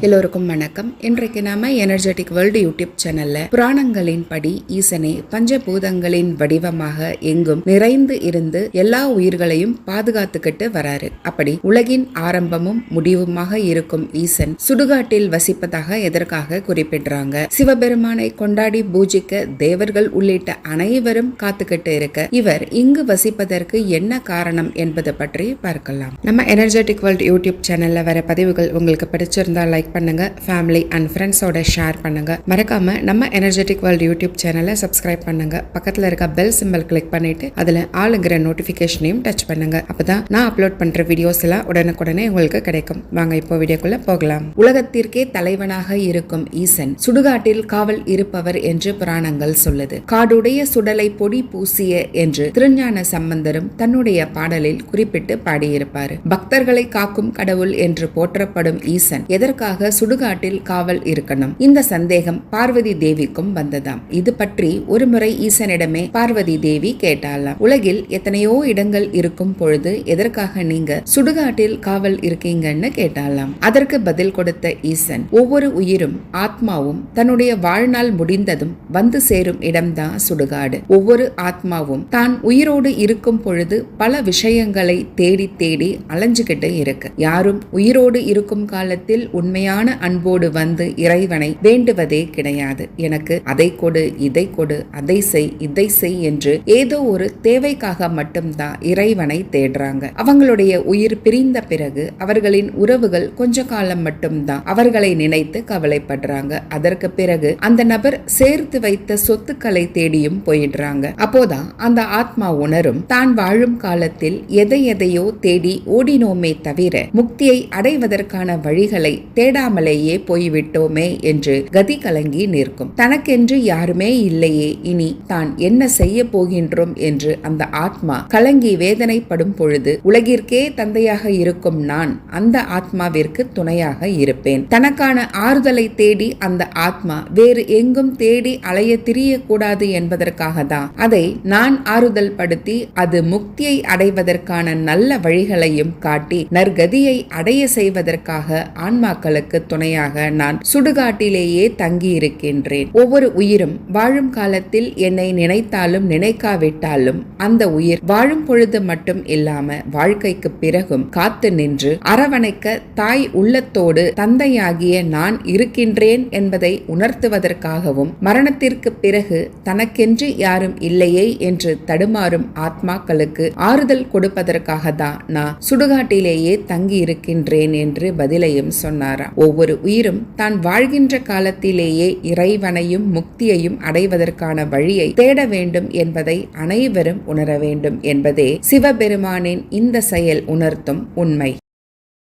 எல்லோருக்கும் வணக்கம். இன்றைக்கு நாம எனர்ஜெட்டிக் வேர்ல்டு யூடியூப் சேனல்ல புராணங்களின் படி ஈசனே பஞ்சபூதங்களின் வடிவமாக எங்கும் நிறைந்து இருந்து எல்லா உயிர்களையும் பாதுகாத்துக்கிட்டு வராரு. அப்படி உலகின் ஆரம்பமும் முடிவுமாக இருக்கும் ஈசன் சுடுகாட்டில் வசிப்பதாக எதற்காக குறிப்பிடுறாங்க? சிவபெருமானை கொண்டாடி பூஜிக்க தேவர்கள் உள்ளிட்ட அனைவரும் காத்துக்கிட்டு இருக்க இவர் இங்கு வசிப்பதற்கு என்ன காரணம் என்பது பற்றி பார்க்கலாம். நம்ம எனர்ஜெட்டிக் வேர்ல்டு யூடியூப் சேனல்ல வர பதிவுகள் உங்களுக்கு பிடிச்சிருந்தா லைக் பண்ணுங்க. ஃபேமிலி அண்ட் ஃப்ரெண்ட்ஸோட ஷேர் பண்ணுங்க. மறக்காம நம்ம எனர்ஜெட்டிக் வேர்ல்டு யூடியூப் சேனலை சப்ஸ்கிரைப் பண்ணுங்க. பக்கத்துல இருக்க பெல் சிம்பிள் கிளிக் பண்ணிட்டு அதுல ஆளுங்கிற நோட்டிபிகேஷனையும் டச் பண்ணுங்க. அப்பதான் நான் அப்லோட் பண்ற வீடியோஸ் எல்லாம் உடனுக்குடனே உங்களுக்கு கிடைக்கும். வாங்க இப்போ வீடியோக்குள்ள போகலாம். உலகத்திற்கே தலைவனாக இருக்கும் ஈசன் சுடுகாட்டில் காவல் இருப்பவர் என்று புராணங்கள் சொல்லுது. காடுடைய சுடலை பொடி பூசிய என்று திருஞான சம்பந்தரும் தன்னுடைய பாடலில் குறிப்பிட்டு பாடியிருப்பார். பக்தர்களை காக்கும் கடவுள் என்று போற்றப்படும் ஈசன் எதற்காக சுடுகாட்டில் காவல் இருக்கணும். இந்த சந்தேகம் பார்வதி தேவிக்கும் வந்ததாம். இது பற்றி ஒருமுறை ஈசனிடமே பார்வதி தேவி கேட்டாலாம் உலகில் எத்தனையோ இடங்கள் இருக்கும் பொழுது எதற்காக நீங்க சுடுகாட்டில் காவல் இருக்கீங்கன்னு கேட்டாலாம் அதற்கு பதில் கொடுத்த ஈசன் ஒவ்வொரு உயிரும் ஆத்மாவும் தன்னுடைய வாழ்நாள் முடிந்ததும் வந்து சேரும் இடம்தான் சுடுகாடு. ஒவ்வொரு ஆத்மாவும் தான் உயிரோடு இருக்கும் பொழுது பல விஷயங்களை தேடி தேடி அலைஞ்சுகிட்டு இருக்கு. யாரும் உயிரோடு இருக்கும் காலத்தில் உண்மையான அன்போடு வந்து இறைவனை வேண்டுவதே கிடையாது. எனக்கு அதை கொடு இதை கொடு அதை செய் இதை செய் என்று ஏதோ ஒரு தேவைக்காக மட்டும்தான் இறைவனை தேடுறாங்க. அவங்களுடைய உயிர் பிரிந்த பிறகு அவர்களின் உறவுகள் கொஞ்ச காலம் மட்டும்தான் அவர்களை நினைத்து கவலைப்படுறாங்க. அதற்கு பிறகு அந்த நபர் சேர்த்து வைத்த சொத்துக்களை தேடியும் போயிடுறாங்க. அப்போதான் அந்த ஆத்மா உணரும். தான் வாழும் காலத்தில் எதை எதையோ தேடி ஓடினோமே தவிர முக்தியை அடைவதற்கான வழிகளை தேட தேடாமலேயே போய்விட்டோமே என்று கதி கலங்கி நிற்கும். தனக்கென்று யாருமே இல்லையே இனி தான் என்ன செய்ய போகின்றோம் என்று அந்த ஆத்மா கலங்கி வேதனைப்படும் பொழுது உலகிற்கே தந்தையாக இருக்கும் நான் அந்த ஆத்மாவிற்கு துணையாக இருப்பேன். தனக்கான ஆறுதலை தேடி அந்த ஆத்மா வேறு எங்கும் தேடி அலைய திரியக்கூடாது என்பதற்காக தான் அதை நான் ஆறுதல் படுத்தி அது முக்தியை அடைவதற்கான நல்ல வழிகளையும் காட்டி நற்கதியை அடைய செய்வதற்காக ஆன்மாக்களுக்கு துணையாக நான் சுடுகாட்டிலேயே தங்கி இருக்கின்றேன் ஒவ்வொரு உயிரும் வாழும் காலத்தில் என்னை நினைத்தாலும் நினைக்காவிட்டாலும் அந்த உயிர் வாழும் பொழுது மட்டும் இல்லாம வாழ்க்கைக்கு பிறகும் காத்து நின்று அரவணைக்க தாய் உள்ளத்தோடு தந்தையாகிய நான் இருக்கின்றேன் என்பதை உணர்த்துவதற்காகவும் மரணத்திற்கு பிறகு தனக்கென்று யாரும் இல்லையே என்று தடுமாறும் ஆத்மாக்களுக்கு ஆறுதல் கொடுப்பதற்காக தான் நான் சுடுகாட்டிலேயே தங்கி இருக்கின்றேன் என்று பதிலையும் சொன்னாராம். ஒவ்வொரு உயிரும் தான் வாழ்கின்ற காலத்திலேயே இறைவனையும் முக்தியையும் அடைவதற்கான வழியை தேட வேண்டும் என்பதை அனைவரும் உணர வேண்டும் என்பதே சிவபெருமானின் இந்த செயல் உணர்த்தும் உண்மை.